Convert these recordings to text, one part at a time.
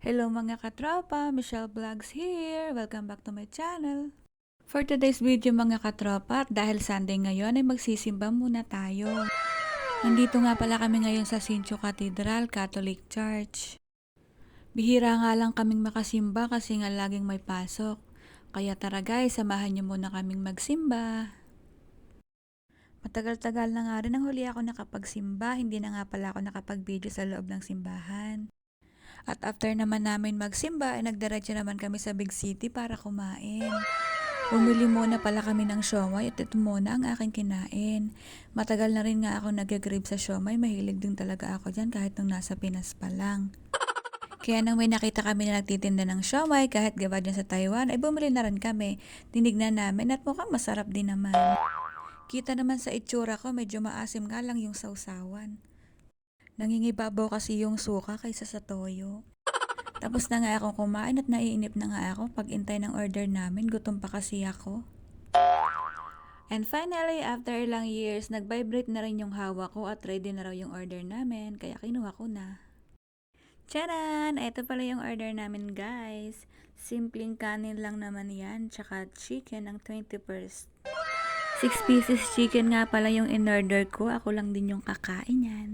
Hello mga katropa, Michelle Vlogs here. Welcome back to my channel. For today's video mga katropa, dahil Sunday ngayon ay magsisimba muna tayo. Nandito nga pala kami ngayon sa Sincho Cathedral, Catholic Church. Bihira nga lang kaming makasimba kasi nga laging may pasok. Kaya tara guys, samahan niyo muna kaming magsimba. Matagal-tagal na nga rin ang huli ako nakapagsimba, hindi na nga pala ako nakapag-video sa loob ng simbahan. At after naman namin magsimba, ay nagdiretso naman kami sa big city para kumain. Bumili muna pala kami ng siomay at ito muna ang aking kinain. Matagal na rin nga ako nag-grave sa siomay, mahilig din talaga ako dyan kahit nung nasa Pinas pa lang. Kaya nang may nakita kami na nagtitinda ng siomay kahit gawa dyan sa Taiwan, ay bumili na rin kami. Tinignan namin at mukhang masarap din naman. Kita naman sa itsura ko, medyo maasim nga lang yung sausawan. Nangingibabaw kasi yung suka kaysa sa toyo. Tapos na nga akong kumain at naiinip na nga ako pag intay ng order namin. Gutom pa kasi ako. And finally, after ilang years, nag-vibrate na rin yung hawak ko at ready na raw yung order namin. Kaya kinuha ko na. Charan! Ito pala yung order namin guys. Simpleng kanin lang naman yan. Tsaka chicken ang 21st. 6 pieces chicken nga pala yung in-order ko. Ako lang din yung kakain yan.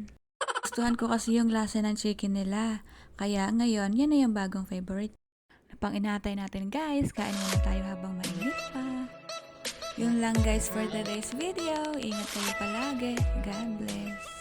Gustuhan ko kasi yung lasa ng chicken nila. Kaya ngayon, yan na yung bagong favorite. Napang inatay natin guys. Kain muna tayo habang mainit pa. Yun lang guys for today's video. Ingat kayo palagi. God bless.